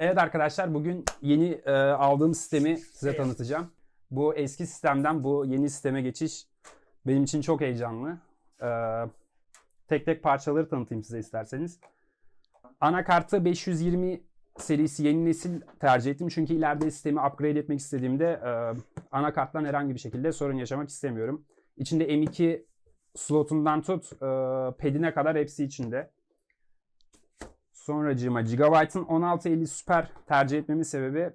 Evet arkadaşlar bugün yeni e, aldığım sistemi size tanıtacağım. Bu eski sistemden bu yeni sisteme geçiş benim için çok heyecanlı. E, tek tek parçaları tanıtayım size isterseniz. Anakartı 520 serisi yeni nesil tercih ettim. Çünkü ileride sistemi upgrade etmek istediğimde e, anakarttan herhangi bir şekilde sorun yaşamak istemiyorum. İçinde M2 slotundan tut e, pedine kadar hepsi içinde. Sonracığıma Gigabyte'ın 1650 Super tercih etmemin sebebi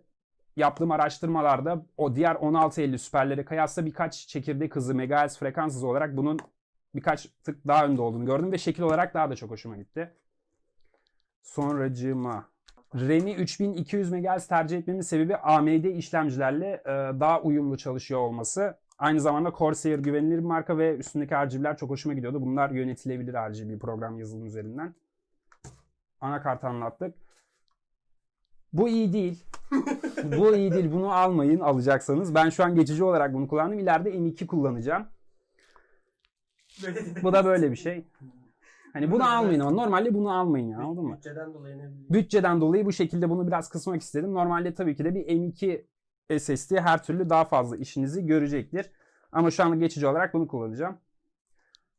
yaptığım araştırmalarda o diğer 1650 Super'lere kıyasla birkaç çekirdek hızı, megahertz frekans hızı olarak bunun birkaç tık daha önde olduğunu gördüm ve şekil olarak daha da çok hoşuma gitti. Sonracığıma RAM'i 3200 MHz tercih etmemin sebebi AMD işlemcilerle e, daha uyumlu çalışıyor olması. Aynı zamanda Corsair güvenilir bir marka ve üstündeki RGB'ler çok hoşuma gidiyordu. Bunlar yönetilebilir RGB program yazılım üzerinden. Anakart anlattık. Bu iyi değil. Bu iyi değil. Bunu almayın alacaksanız. Ben şu an geçici olarak bunu kullandım. İleride M2 kullanacağım. Bu da böyle bir şey. Hani bunu almayın ama normalde bunu almayın ya anladın mı? Bütçeden dolayı ne bileyim. Bütçeden dolayı bu şekilde bunu biraz kısmak istedim. Normalde tabii ki de bir M2 SSD her türlü daha fazla işinizi görecektir. Ama şu anlık geçici olarak bunu kullanacağım.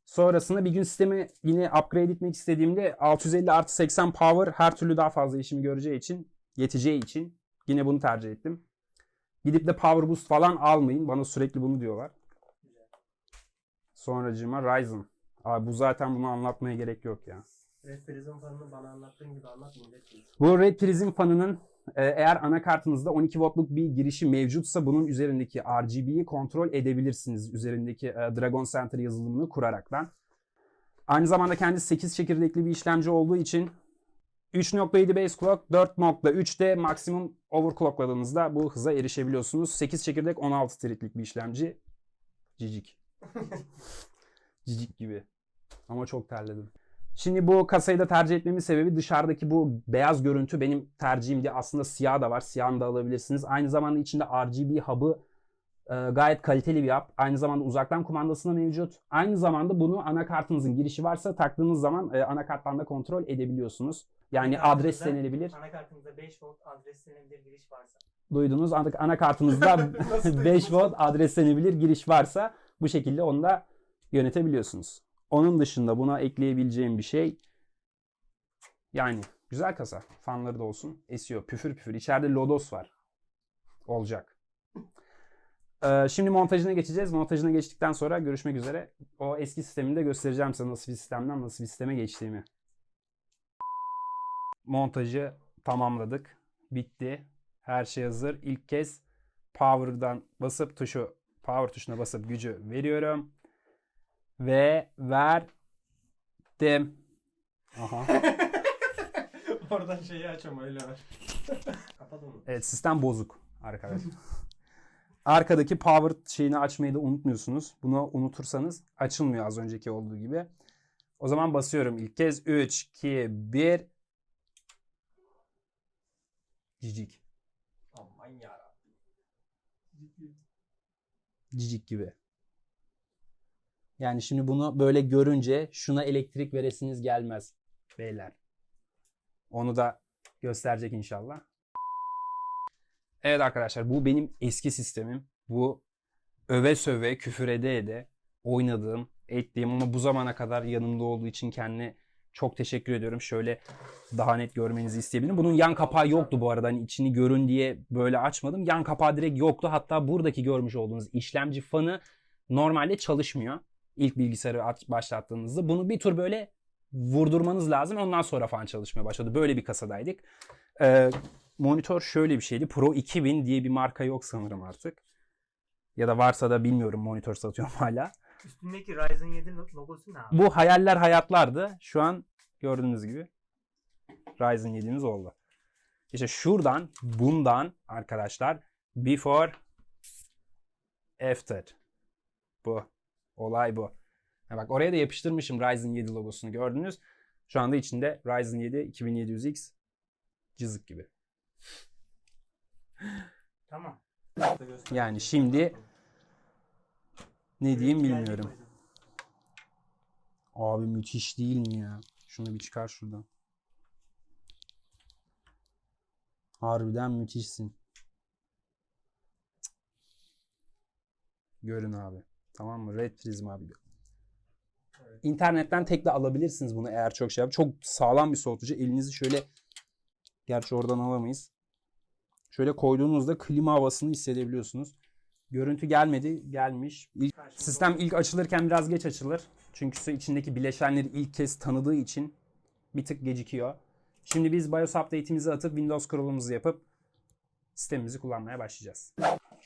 Sonrasında bir gün sistemi yine upgrade etmek istediğimde 650 artı 80 power her türlü daha fazla işimi göreceği için, yeteceği için yine bunu tercih ettim. Gidip de power boost falan almayın. Bana sürekli bunu diyorlar. Sonracığıma Ryzen. Abi bu zaten bunu anlatmaya gerek yok ya. Red Prism fanını bana anlattığın gibi anlat millet bilsin. Bu Red Prism fanının e, eğer anakartınızda 12 voltluk bir girişi mevcutsa bunun üzerindeki RGB'yi kontrol edebilirsiniz. Üzerindeki e, Dragon Center yazılımını kuraraktan. Aynı zamanda kendisi 8 çekirdekli bir işlemci olduğu için 3.7 base clock, 4.3'te maksimum overclockladığınızda bu hıza erişebiliyorsunuz. 8 çekirdek 16 tritlik bir işlemci. Cicik. Cicik gibi. Ama çok terledim. Şimdi bu kasayı da tercih etmemin sebebi dışarıdaki bu beyaz görüntü benim tercihim diye aslında siyah da var. Siyahını da alabilirsiniz. Aynı zamanda içinde RGB hub'ı e, gayet kaliteli bir hub. Aynı zamanda uzaktan kumandası da mevcut. Aynı zamanda bunu anakartınızın girişi varsa taktığınız zaman e, anakarttan da kontrol edebiliyorsunuz. Yani adres denilebilir. Anakartınızda 5 volt adreslenebilir giriş varsa. Duydunuz artık anakartınızda Nasıl 5 volt adreslenebilir giriş varsa bu şekilde onu da yönetebiliyorsunuz. Onun dışında buna ekleyebileceğim bir şey yani güzel kasa. Fanları da olsun. Esiyor. Püfür püfür. İçeride lodos var. Olacak. Ee, şimdi montajına geçeceğiz. Montajına geçtikten sonra görüşmek üzere. O eski sistemini de göstereceğim size nasıl bir sistemden nasıl bir sisteme geçtiğimi. Montajı tamamladık. Bitti. Her şey hazır. İlk kez power'dan basıp tuşu power tuşuna basıp gücü veriyorum. Ve verdim. Aha. Oradan şeyi açam öyle var. Kapat onu. Evet sistem bozuk arkadaşlar. Arkadaki power şeyini açmayı da unutmuyorsunuz. Bunu unutursanız açılmıyor az önceki olduğu gibi. O zaman basıyorum ilk kez. 3, 2, 1. Cicik. Aman yarabbim. Cicik gibi. Yani şimdi bunu böyle görünce şuna elektrik veresiniz gelmez beyler. Onu da gösterecek inşallah. Evet arkadaşlar bu benim eski sistemim. Bu öve söve küfür ede ede oynadığım, ettiğim ama bu zamana kadar yanımda olduğu için kendine çok teşekkür ediyorum. Şöyle daha net görmenizi isteyebilirim. Bunun yan kapağı yoktu bu arada. Hani içini görün diye böyle açmadım. Yan kapağı direkt yoktu. Hatta buradaki görmüş olduğunuz işlemci fanı normalde çalışmıyor. İlk bilgisayarı başlattığınızda. Bunu bir tur böyle vurdurmanız lazım. Ondan sonra fan çalışmaya başladı. Böyle bir kasadaydık. Ee, monitör şöyle bir şeydi. Pro 2000 diye bir marka yok sanırım artık. Ya da varsa da bilmiyorum monitör satıyorum hala. Üstündeki Ryzen 7 lo- logosu ne abi? Bu hayaller hayatlardı. Şu an gördüğünüz gibi Ryzen 7'miz oldu. İşte şuradan bundan arkadaşlar before after. Bu. Olay bu. Ha bak oraya da yapıştırmışım Ryzen 7 logosunu gördünüz. Şu anda içinde Ryzen 7 2700X cızık gibi. Tamam. Yani şimdi ne diyeyim bilmiyorum. Abi müthiş değil mi ya? Şunu bir çıkar şuradan. Harbiden müthişsin. Görün abi. Tamam mı? Red Prism abi. Evet. İnternetten tekle alabilirsiniz bunu eğer çok şey yap. Çok sağlam bir soğutucu. Elinizi şöyle gerçi oradan alamayız. Şöyle koyduğunuzda klima havasını hissedebiliyorsunuz. Görüntü gelmedi, gelmiş. İlk- sistem ilk açılırken biraz geç açılır. Çünkü içindeki bileşenleri ilk kez tanıdığı için bir tık gecikiyor. Şimdi biz BIOS update'imizi atıp Windows kurulumuzu yapıp sistemimizi kullanmaya başlayacağız.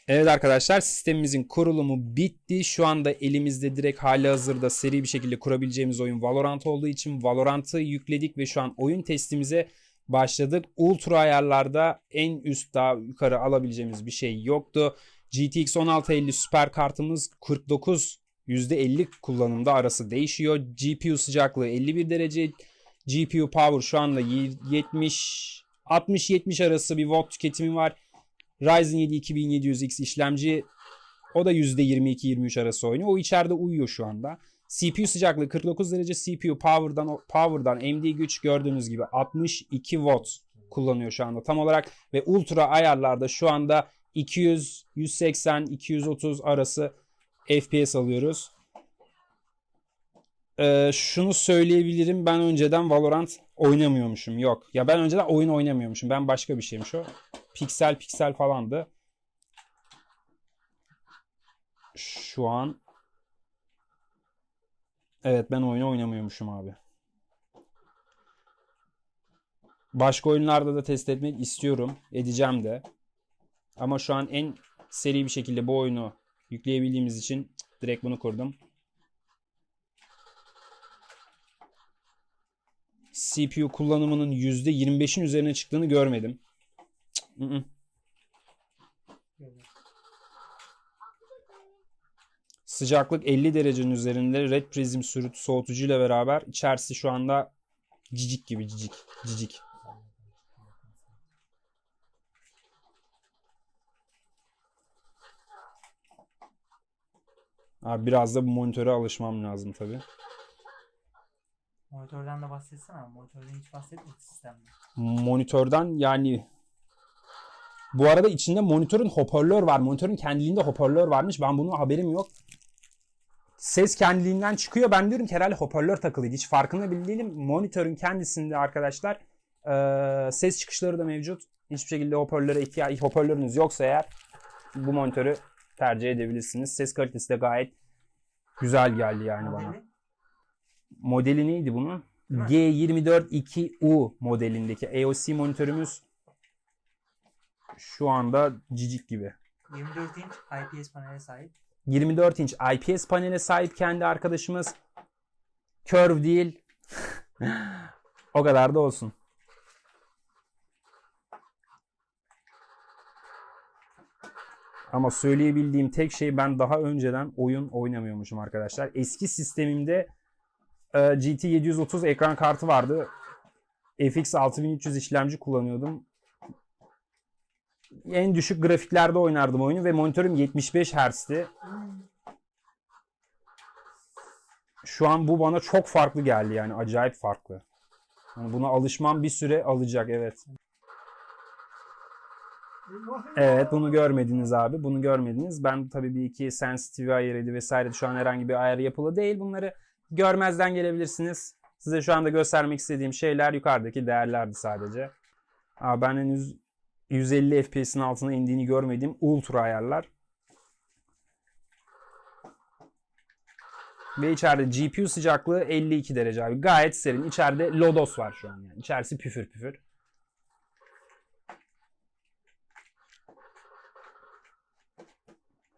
Evet arkadaşlar sistemimizin kurulumu bitti. Şu anda elimizde direkt hali hazırda seri bir şekilde kurabileceğimiz oyun Valorant olduğu için Valorant'ı yükledik ve şu an oyun testimize başladık. Ultra ayarlarda en üst daha yukarı alabileceğimiz bir şey yoktu. GTX 1650 süper kartımız 49 %50 kullanımda arası değişiyor. GPU sıcaklığı 51 derece. GPU power şu anda 70 60-70 arası bir watt tüketimi var. Ryzen 7 2700X işlemci o da %22-23 arası oynuyor. O içeride uyuyor şu anda. CPU sıcaklığı 49 derece. CPU power'dan power'dan AMD güç gördüğünüz gibi 62 watt kullanıyor şu anda tam olarak ve ultra ayarlarda şu anda 200, 180, 230 arası FPS alıyoruz. Ee, şunu söyleyebilirim. Ben önceden Valorant oynamıyormuşum. Yok. Ya ben önceden oyun oynamıyormuşum. Ben başka bir şeymiş o. Piksel piksel falandı. Şu an Evet ben oyunu oynamıyormuşum abi. Başka oyunlarda da test etmek istiyorum. Edeceğim de. Ama şu an en seri bir şekilde bu oyunu yükleyebildiğimiz için direkt bunu kurdum. CPU kullanımının %25'in üzerine çıktığını görmedim. Cık, ı-ı. Sıcaklık 50 derecenin üzerinde Red Prism sürütü soğutucuyla beraber içerisi şu anda cicik gibi cicik cicik. Abi biraz da bu monitöre alışmam lazım tabi. Monitörden de bahsetsene. Monitörden hiç bahsetmedik sistemde. Monitörden yani bu arada içinde monitörün hoparlör var. Monitörün kendiliğinde hoparlör varmış. Ben bunun haberim yok. Ses kendiliğinden çıkıyor. Ben diyorum ki herhalde hoparlör takılıydı. Hiç farkında bile değilim. Monitörün kendisinde arkadaşlar eee, ses çıkışları da mevcut. Hiçbir şekilde hoparlöre ihtiyaç, hoparlörünüz yoksa eğer bu monitörü tercih edebilirsiniz. Ses kalitesi de gayet güzel geldi yani bana. Modeli neydi bunun? Değil mi? G242U modelindeki AOC monitörümüz şu anda cicik gibi. 24 inç IPS panele sahip. 24 inç IPS panele sahip kendi arkadaşımız. Curve değil. o kadar da olsun. Ama söyleyebildiğim tek şey ben daha önceden oyun oynamıyormuşum arkadaşlar. Eski sistemimde e, GT 730 ekran kartı vardı. FX 6300 işlemci kullanıyordum. En düşük grafiklerde oynardım oyunu ve monitörüm 75 Hz'ti. Şu an bu bana çok farklı geldi yani acayip farklı. Yani buna alışmam bir süre alacak evet. Evet bunu görmediniz abi. Bunu görmediniz. Ben tabii bir iki sensitive ayarıydı vesaire. Şu an herhangi bir ayar yapılı değil. Bunları görmezden gelebilirsiniz. Size şu anda göstermek istediğim şeyler yukarıdaki değerlerdi sadece. Aa, ben henüz 150 FPS'in altına indiğini görmediğim ultra ayarlar. Ve içeride GPU sıcaklığı 52 derece abi. Gayet serin. İçeride lodos var şu an yani. İçerisi püfür püfür.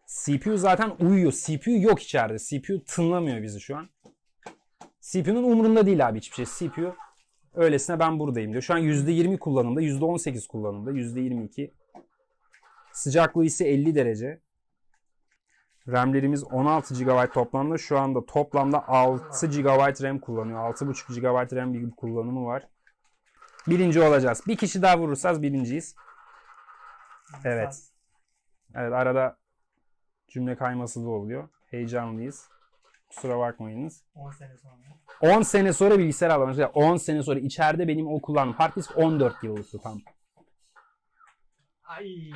CPU zaten uyuyor. CPU yok içeride. CPU tınlamıyor bizi şu an. CPU'nun umurunda değil abi hiçbir şey. CPU öylesine ben buradayım diyor. Şu an %20 kullanımda, %18 kullanımda, %22. Sıcaklığı ise 50 derece. RAM'lerimiz 16 GB toplamda. Şu anda toplamda 6 GB RAM kullanıyor. 6.5 GB RAM bir kullanımı var. Birinci olacağız. Bir kişi daha vurursak birinciyiz. Evet. Evet arada cümle kayması da oluyor. Heyecanlıyız. Kusura bakmayınız. 10 sene sonra. 10 sene sonra bilgisayar aldım. Mesela 10 sene sonra içeride benim o kullandığım hard disk 14 yıllıktı tam. Ay.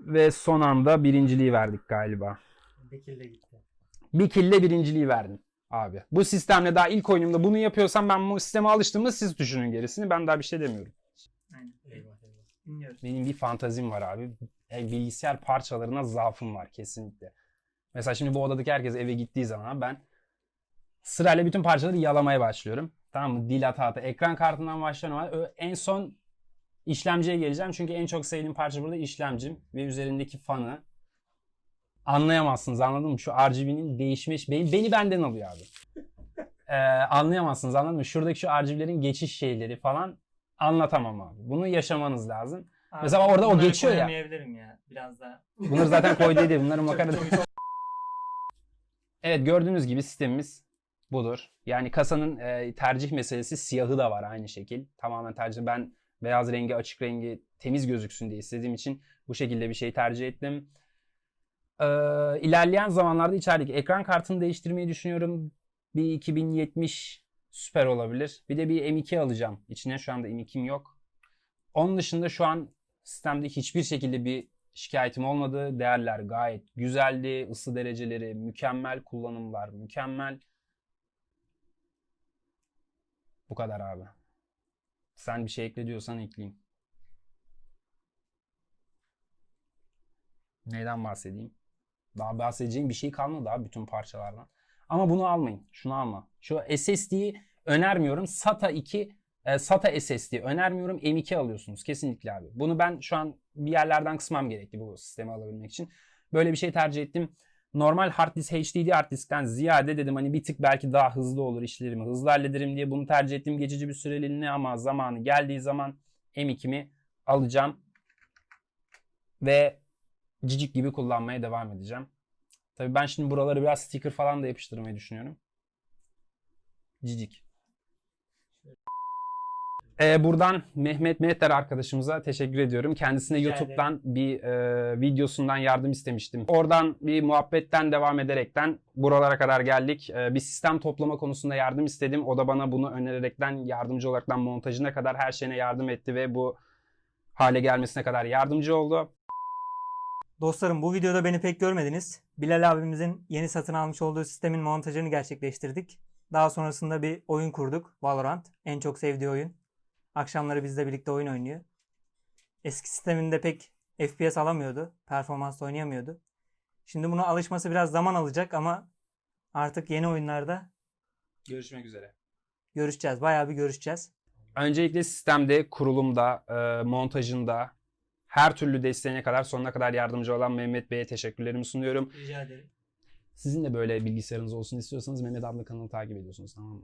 Ve son anda birinciliği verdik galiba. Bekir'le gitti. Bir kille birinciliği verdim abi. Bu sistemle daha ilk oyunumda bunu yapıyorsam ben bu sisteme alıştığımda siz düşünün gerisini. Ben daha bir şey demiyorum. Aynen. Eyvah eyvah. Dinliyoruz. Benim bir fantazim var abi. E, bilgisayar parçalarına zaafım var kesinlikle. Mesela şimdi bu odadaki herkes eve gittiği zaman ben sırayla bütün parçaları yalamaya başlıyorum. Tamam mı? Dil hata, ekran kartından başlıyorum. En son işlemciye geleceğim. Çünkü en çok sevdiğim parça burada işlemcim ve üzerindeki fanı. Anlayamazsınız anladın mı? Şu RGB'nin değişmiş beni, beni benden alıyor abi. Ee, anlayamazsınız anladın mı? Şuradaki şu RGB'lerin geçiş şeyleri falan anlatamam abi. Bunu yaşamanız lazım. Abi, Mesela orada o geçiyor ya. ya. Biraz daha. Bunları zaten koydu değil. Bunları makara... Evet gördüğünüz gibi sistemimiz budur. Yani kasanın e, tercih meselesi siyahı da var aynı şekil. Tamamen tercih. Ben beyaz rengi, açık rengi temiz gözüksün diye istediğim için bu şekilde bir şey tercih ettim. Ee, ilerleyen zamanlarda içerideki ekran kartını değiştirmeyi düşünüyorum. Bir 2070 süper olabilir. Bir de bir M2 alacağım. İçine şu anda M2'm yok. Onun dışında şu an sistemde hiçbir şekilde bir şikayetim olmadı. Değerler gayet güzeldi. Isı dereceleri mükemmel. Kullanımlar mükemmel. Bu kadar abi. Sen bir şey ekle diyorsan ekleyeyim. Neyden bahsedeyim? Daha bahsedeceğim bir şey kalmadı abi bütün parçalardan. Ama bunu almayın. Şunu alma. Şu SSD'yi önermiyorum. SATA 2 e, SATA SSD önermiyorum. M2 alıyorsunuz kesinlikle abi. Bunu ben şu an bir yerlerden kısmam gerekti bu sistemi alabilmek için. Böyle bir şey tercih ettim. Normal hard disk HDD hard diskten ziyade dedim hani bir tık belki daha hızlı olur işlerimi hızlı hallederim diye bunu tercih ettim. Geçici bir süreliğine ama zamanı geldiği zaman M2'mi alacağım. Ve cicik gibi kullanmaya devam edeceğim. Tabii ben şimdi buraları biraz sticker falan da yapıştırmayı düşünüyorum. Cicik. Ee, buradan Mehmet Mehter arkadaşımıza teşekkür ediyorum. Kendisine Rica YouTube'dan bir e, videosundan yardım istemiştim. Oradan bir muhabbetten devam ederekten buralara kadar geldik. E, bir sistem toplama konusunda yardım istedim. O da bana bunu önererekten yardımcı olaraktan montajına kadar her şeyine yardım etti ve bu hale gelmesine kadar yardımcı oldu. Dostlarım bu videoda beni pek görmediniz. Bilal abimizin yeni satın almış olduğu sistemin montajını gerçekleştirdik. Daha sonrasında bir oyun kurduk. Valorant. En çok sevdiği oyun. Akşamları bizle birlikte oyun oynuyor. Eski sisteminde pek FPS alamıyordu. Performansla oynayamıyordu. Şimdi buna alışması biraz zaman alacak ama artık yeni oyunlarda Görüşmek üzere. görüşeceğiz. Bayağı bir görüşeceğiz. Öncelikle sistemde, kurulumda, e, montajında her türlü desteğine kadar sonuna kadar yardımcı olan Mehmet Bey'e teşekkürlerimi sunuyorum. Rica ederim. Sizin de böyle bilgisayarınız olsun istiyorsanız Mehmet adlı kanalı takip ediyorsunuz tamam mı?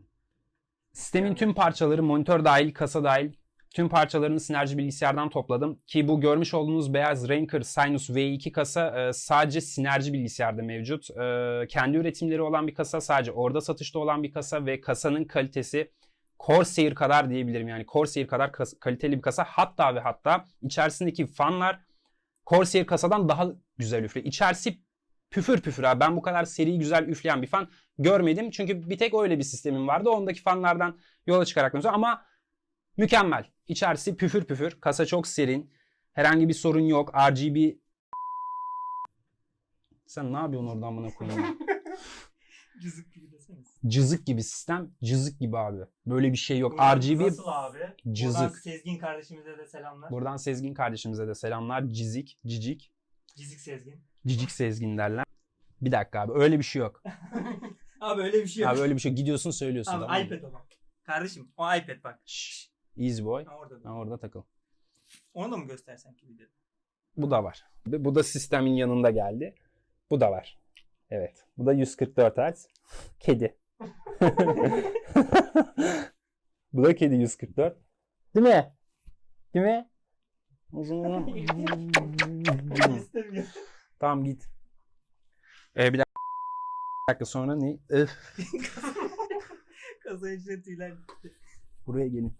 Sistemin tüm parçaları monitör dahil, kasa dahil tüm parçalarını Sinerji bilgisayardan topladım. Ki bu görmüş olduğunuz beyaz Ranker Sinus V2 kasa e, sadece Sinerji bilgisayarda mevcut. E, kendi üretimleri olan bir kasa, sadece orada satışta olan bir kasa ve kasanın kalitesi Corsair kadar diyebilirim. Yani Corsair kadar kaliteli bir kasa. Hatta ve hatta içerisindeki fanlar Corsair kasadan daha güzel üflüyor. İçerisi püfür püfür abi. Ben bu kadar seri güzel üfleyen bir fan görmedim. Çünkü bir tek öyle bir sistemim vardı. Ondaki fanlardan yola çıkarak mesela ama mükemmel. İçerisi püfür püfür. Kasa çok serin. Herhangi bir sorun yok. RGB sen ne yapıyorsun oradan bana koyayım? ya? Cızık gibi deseniz. Cızık gibi sistem. Cızık gibi abi. Böyle bir şey yok. Buradan RGB Nasıl abi? Cızık. Buradan Sezgin kardeşimize de selamlar. Buradan Sezgin kardeşimize de selamlar. Cizik, cicik. Cizik Sezgin. Cicik Sezgin derler. Bir dakika abi öyle bir şey yok. Abi öyle bir şey yok. Abi öyle bir şey yok. Gidiyorsun söylüyorsun. Abi tamam iPad o bak. Kardeşim o iPad bak. Şşş, Easy boy. Ha, orada. Ha, orada takıl. Onu da mı göstersen ki videoda? Bu da var. Bu da sistemin yanında geldi. Bu da var. Evet. Bu da 144 Hz. Kedi. Bu da kedi 144. Değil mi? Değil mi? İstemiyor. Tamam git. Ee, bir dakika sonra ne? Öf, içine tüyler buraya gelin.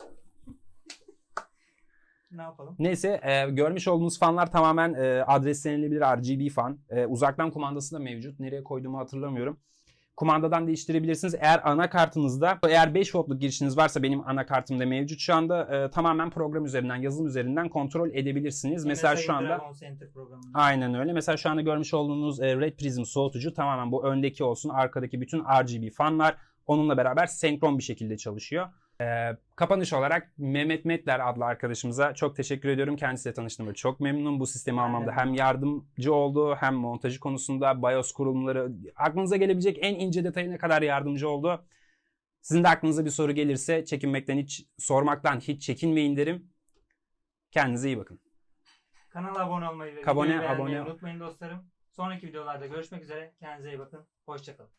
Ne yapalım? Neyse e, görmüş olduğunuz fanlar tamamen e, adreslenilebilir RGB fan. E, uzaktan kumandası da mevcut. Nereye koyduğumu hatırlamıyorum. Kumandadan değiştirebilirsiniz. Eğer anakartınızda eğer 5 voltluk girişiniz varsa benim anakartımda mevcut şu anda e, tamamen program üzerinden yazılım üzerinden kontrol edebilirsiniz. Mesela MSI şu anda. Aynen öyle. Mesela şu anda görmüş olduğunuz e, Red Prism soğutucu tamamen bu öndeki olsun arkadaki bütün RGB fanlar onunla beraber senkron bir şekilde çalışıyor. E, kapanış olarak Mehmet Metler adlı arkadaşımıza çok teşekkür ediyorum. Kendisiyle tanıştığıma çok memnunum. Bu sistemi almamda hem yardımcı oldu hem montajı konusunda BIOS kurulumları aklınıza gelebilecek en ince detayına kadar yardımcı oldu. Sizin de aklınıza bir soru gelirse çekinmekten hiç sormaktan hiç çekinmeyin derim. Kendinize iyi bakın. Kanala abone olmayı ve Abone, abone. unutmayın dostlarım. Sonraki videolarda görüşmek üzere. Kendinize iyi bakın. Hoşçakalın.